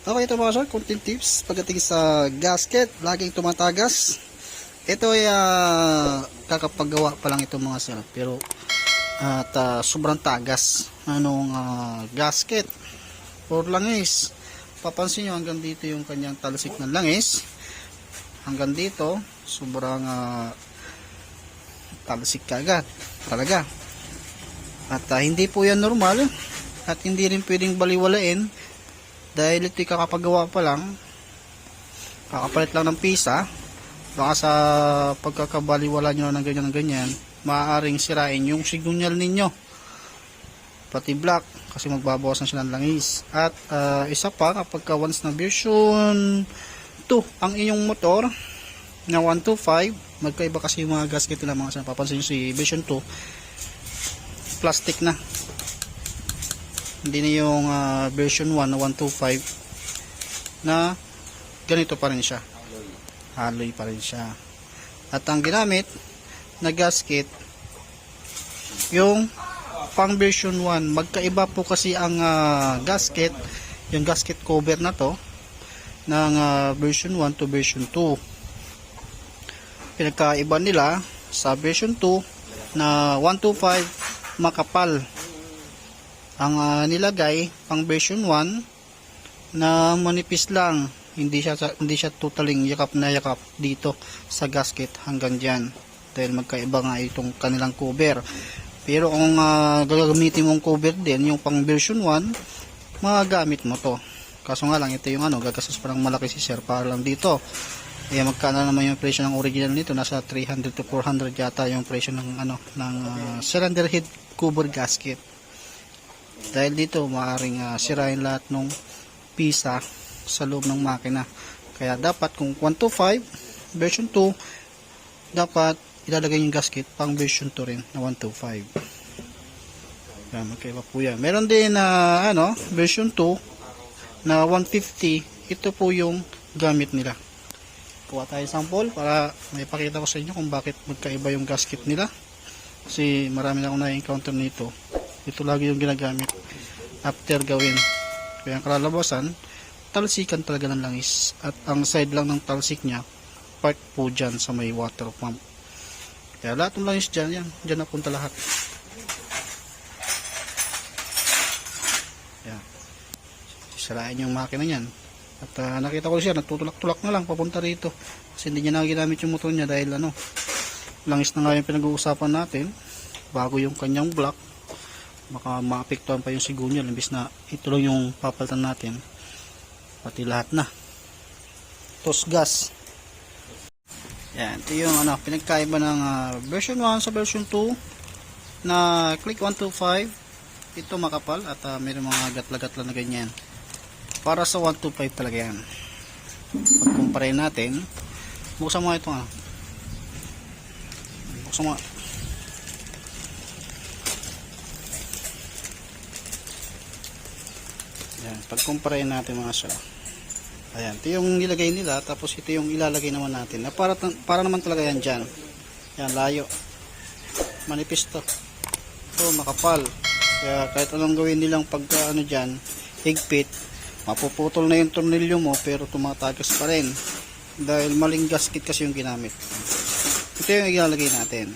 Okay ito mga sir, content tips pagdating sa gasket, laging tumatagas. Ito ay ah, kakapagawa pa lang ito mga sir, pero at ah, sobrang tagas anong ah, gasket or langis. Papansin nyo hanggang dito yung kanyang talsik ng langis. Hanggang dito, sobrang ah, talsik kagad. Talaga. At ah, hindi po yan normal at hindi rin pwedeng baliwalain dahil ito'y kakapagawa pa lang. Kakapalit lang ng pisa. Baka sa pagkakabaliwala nyo ng ganyan ng ganyan maaaring sirain yung sigunyal ninyo. Pati black kasi magbabawasan sila ng langis. At ah, isa pa kapag ka once na version 2 ang inyong motor na 125 magkaiba kasi yung mga gasket nila mga sa papansin si version 2 plastic na hindi na yung ah, version 1 na 125 na ganito pa rin siya. Alloy pa rin siya. At ang ginamit na gasket yung pang version 1 magkaiba po kasi ang ah, gasket yung gasket cover na to ng ah, version 1 to version 2 pinagkaiba nila sa version 2 na 125 makapal ang ah, nilagay pang version 1 na manipis lang. Hindi siya hindi siya totaling yakap na yakap dito sa gasket hanggang diyan dahil magkaiba nga itong kanilang cover. Pero kung uh, gagamitin mong cover din yung pang version 1 magagamit mo to. Kaso nga lang ito yung ano gagastos pa ng malaki si sir para lang dito. Eh magkano naman yung presyo ng original nito? Nasa 300 to 400 yata yung presyo ng ano ng ah, cylinder head cover gasket dahil dito maaaring ah, sirain lahat ng pisa sa loob ng makina. Kaya dapat kung 125 version 2 dapat ilalagay yung gasket pang version 2 rin na 125 yan magkaiba po yan. Meron din na ano version 2 na 150 ito po yung gamit nila. Kuha tayo sample para may pakita ko sa inyo kung bakit magkaiba yung gasket nila. Kasi marami na akong na-encounter nito ito lagi yung ginagamit after gawin. Kaya ang kalalabasan talsikan talaga ng langis. At ang side lang ng talsik niya part po dyan sa may water pump. Kaya lahat ng langis dyan yan dyan napunta lahat. Yan. Sirain yung makina niyan. At ah, nakita ko siya nagtutulak-tulak na lang papunta rito. Kasi hindi niya na ginamit yung motor niya dahil ano langis na nga yung pinag-uusapan natin bago yung kanyang block baka maapektuhan pa yung sigunyal imbis na ito lang yung papalitan natin. Pati lahat na. Tos gas. Yan ito yung ano pinagkaiba ng ah, version 1 sa version 2 na click 125 ito makapal at uh, mayroong mga gatla-gatla na ganyan. Para sa 125 talaga yan. Pag kumpare natin buksan mo nga ito ah. Buksan mo pag-compare natin mga sir. Ayan, ito yung nilagay nila tapos ito yung ilalagay naman natin. Na para para naman talaga yan diyan. Yan layo. Manipis to. Ito makapal. Kaya kahit anong gawin nilang pagka ano diyan, higpit, mapuputol na yung tornilyo mo pero tumatagas pa rin. Dahil maling gasket kasi yung ginamit. Ito yung ilalagay natin.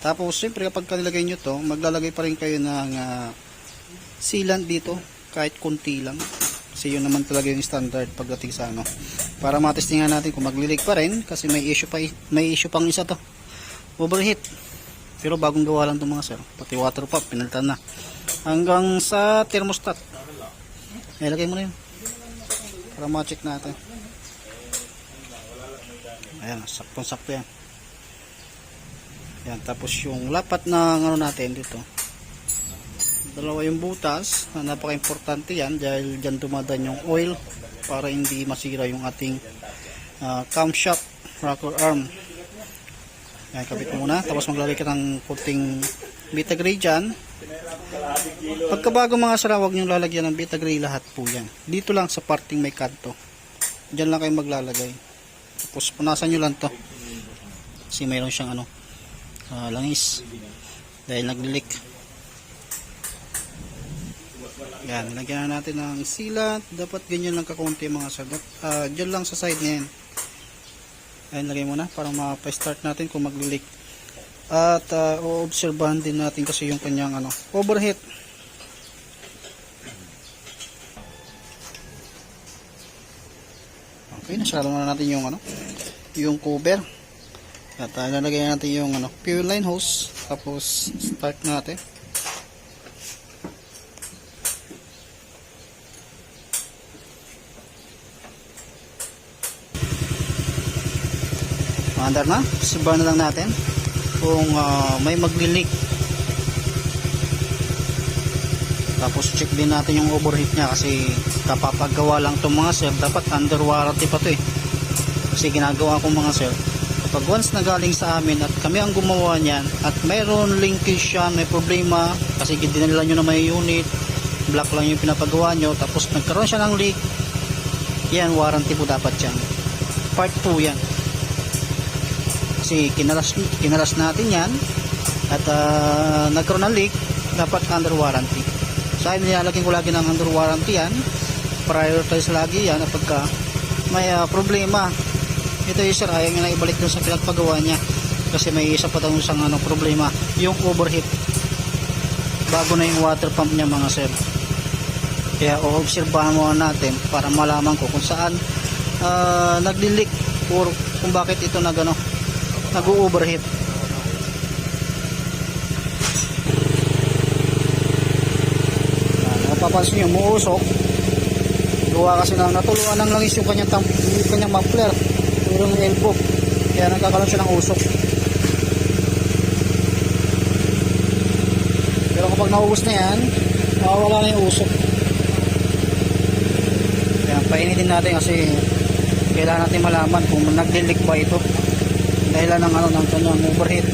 Tapos siyempre kapag nilagay nyo to, maglalagay pa rin kayo ng ah, sealant dito kahit kunti lang. Kasi yun naman talaga yung standard pagdating sa ano. Para matestingan natin kung maglilig pa rin kasi may issue pa may issue pang isa to. Overheat. Pero bagong gawa lang to mga sir. Pati water pump pinalitan na. Hanggang sa thermostat. Ilagay mo na yun. Para ma-check natin. Ayan saktong sakto yan. Yan tapos yung lapat ng ano natin dito dalawa yung butas. Na napaka-importante yan dahil dyan dumadaan yung oil para hindi masira yung ating uh, camshaft rocker arm. Yan kapit muna. Tapos maglalagay ka ng puting beta gray dyan. Pagkabago mga sara huwag nyo lalagyan ng beta gray lahat po yan. Dito lang sa parting may kanto. Dyan lang kayo maglalagay. Tapos punasan nyo lang to. Kasi mayroon siyang ano ah, langis. Dahil nag-leak Yan, nilagyan na natin ng sealant. Dapat ganyan lang kakunti mga sir. Uh, dyan lang sa side na yan. Ayan, lagay mo na para mapa-start natin kung magli-leak. At uh, o-obserbahan din natin kasi yung kanyang ano, overheat. Okay, nasaro na natin yung ano, yung cover. At uh, lalagay natin yung ano, fuel line hose. Tapos start natin. Maandar na, subahan na lang natin kung ah, may magli-leak. Tapos check din natin yung overheat niya kasi kapapagawa lang itong mga sir, dapat under warranty pa to eh. Kasi ginagawa ko mga sir, kapag once na galing sa amin at kami ang gumawa niyan at mayroon linkage siya, may problema kasi dinala nyo na may unit, black lang yung pinapagawa nyo, tapos nagkaroon siya ng leak, yan warranty po dapat yan. Part 2 yan kasi kinalas, kinalas natin yan at uh, nagkaroon ng leak dapat under warranty. Sa akin nilalagyan ko lagi ng under warranty yan. Prioritize lagi yan pagka may uh, problema ito yung sir ayaw na ibalik dun sa pinagpagawa niya kasi may isa pa daw isang ano, problema yung overheat. Bago na yung water pump niya mga sir. Kaya o-obserbahan mo natin para malaman ko kung saan uh, nagli-leak or kung bakit ito nagano nag-overheat mapapansin nyo muusok. Gawa kasi na natuluan ng langis yung kanyang, yung kanyang muffler. Yung elbow kaya nagkakaroon siya ng usok. Pero kapag naubos na yan mawawala na yung usok. Kaya painitin natin kasi kailangan natin malaman kung nag-leak ba ito dahilan ng ano ng kanyang overheat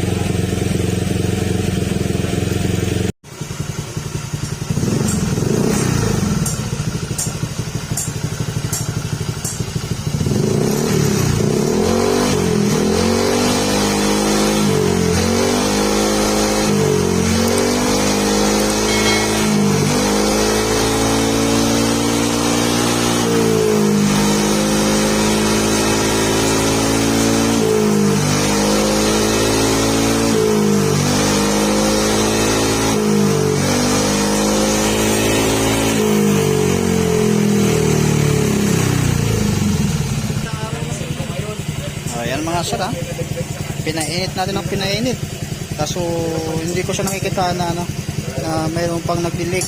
Ayan mga sir ha. Pinainit natin ng pinainit. Kaso hindi ko siya nakikita na ano na mayroon pang nagdilig.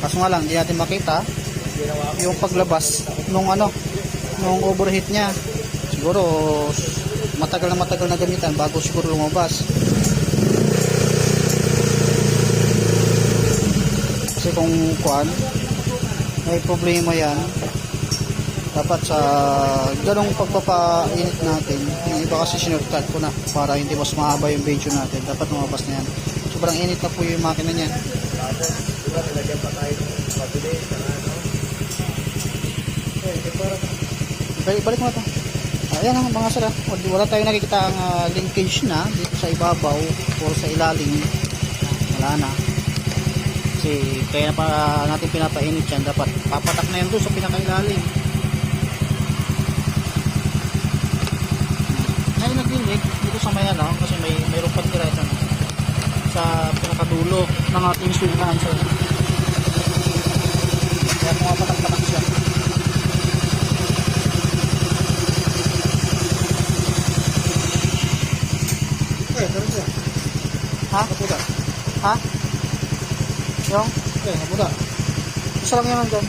Kaso nga lang hindi natin makita yung paglabas nung ano nung overheat niya. Siguro matagal na matagal na gamitan bago siguro lumabas. Kasi kung kuan may problema yan dapat sa ganong pagpapainit natin yung iba kasi sinurtad ko na para hindi mas mahaba yung video natin. Dapat lumabas na yan. Sobrang init na po yung makina niyan. Balik, balik mo to ayan ang mga sila wala tayo nakikita ang ah, linkage na dito sa ibabaw o sa ilalim. Wala na. Kasi kaya pa natin pinapainit yan. Dapat papatak na yan doon sa pinakailalim ay naglilig dito sa may ano kasi may mayroon pa tira ito sa pinakadulo ng ating sunan so kaya pumapatak-patak siya Eh, terus ya. ha? Kapuda. ha? yung Eh, kapuda. isa lang yan dyan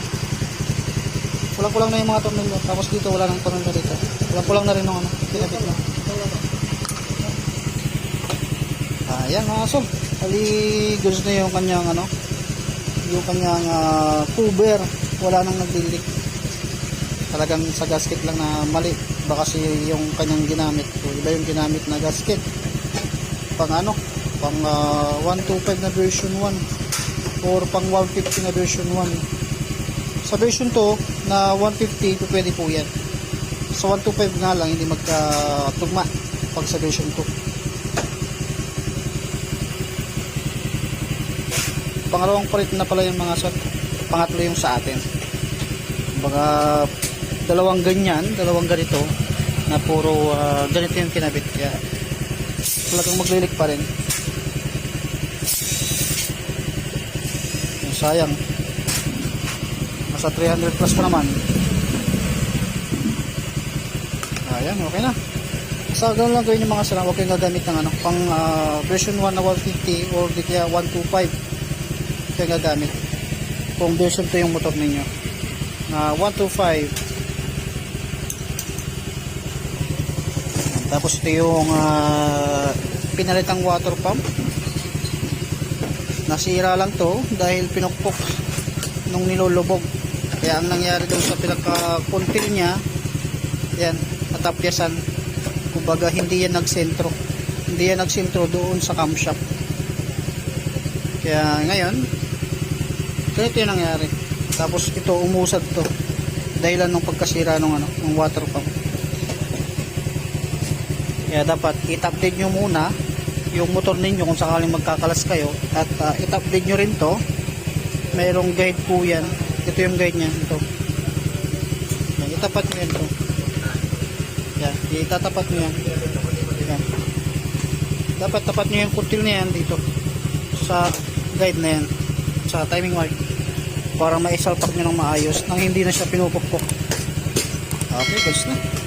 kulang-kulang na yung mga tornilyo tapos dito wala nang tornilyo dito kulang-kulang na rin ng ano pinabit na Ah, yan mga sob. Ali goods na yung kanyang ano, yung kanyang ah, cover. Wala nang nagdilik. Talagang sa gasket lang na mali. Baka kasi yung kanyang ginamit. O, iba yung ginamit na gasket. Pang ano, pang ah, 125 na version 1 or pang 150 na version 1. Sa version 2 na 150, pwede po yan. Sa 125 nga lang, hindi magkatugma pag sa version 2. Pangalawang palit na pala yung mga sat. pangatlo yung sa atin. Baka dalawang ganyan dalawang ganito na puro ah, ganito yung kinabit. Kaya talagang maglilik pa rin. Sayang. Nasa 300 plus pa naman. Ayan okay na. Sa ganun lang gawin yung mga sarang huwag kayong gagamit ng ano pang ah, version 1 na 150 or di kaya 125 kayong gagamit kung version 2 yung motor ninyo. Na 125 tapos ito yung ah, pinalitang water pump. Nasira lang to dahil pinukpok nung nilulubog. Kaya ang nangyari doon sa pinaka-contil niya yan natapyasan. Kumbaga hindi yan nagsentro. Hindi yan nagsentro doon sa camshaft kaya ngayon ganito yung nangyari. Tapos ito umusad to. Dahilan ng pagkasira ng ano ng water pump. Kaya dapat i-update nyo muna yung motor ninyo kung sakaling magkakalas kayo. At uh, i-update nyo rin to. Mayroong guide po yan. Ito yung guide niya. Ito. Yan, itapat nyo yan to. Yan, itatapat nyo yan. Yan. Dapat tapat nyo yung kuntil na yan dito. Sa guide na yan. Sa timing mark para maisalpak nyo ng maayos nang hindi na siya pinupukpok. Okay guys na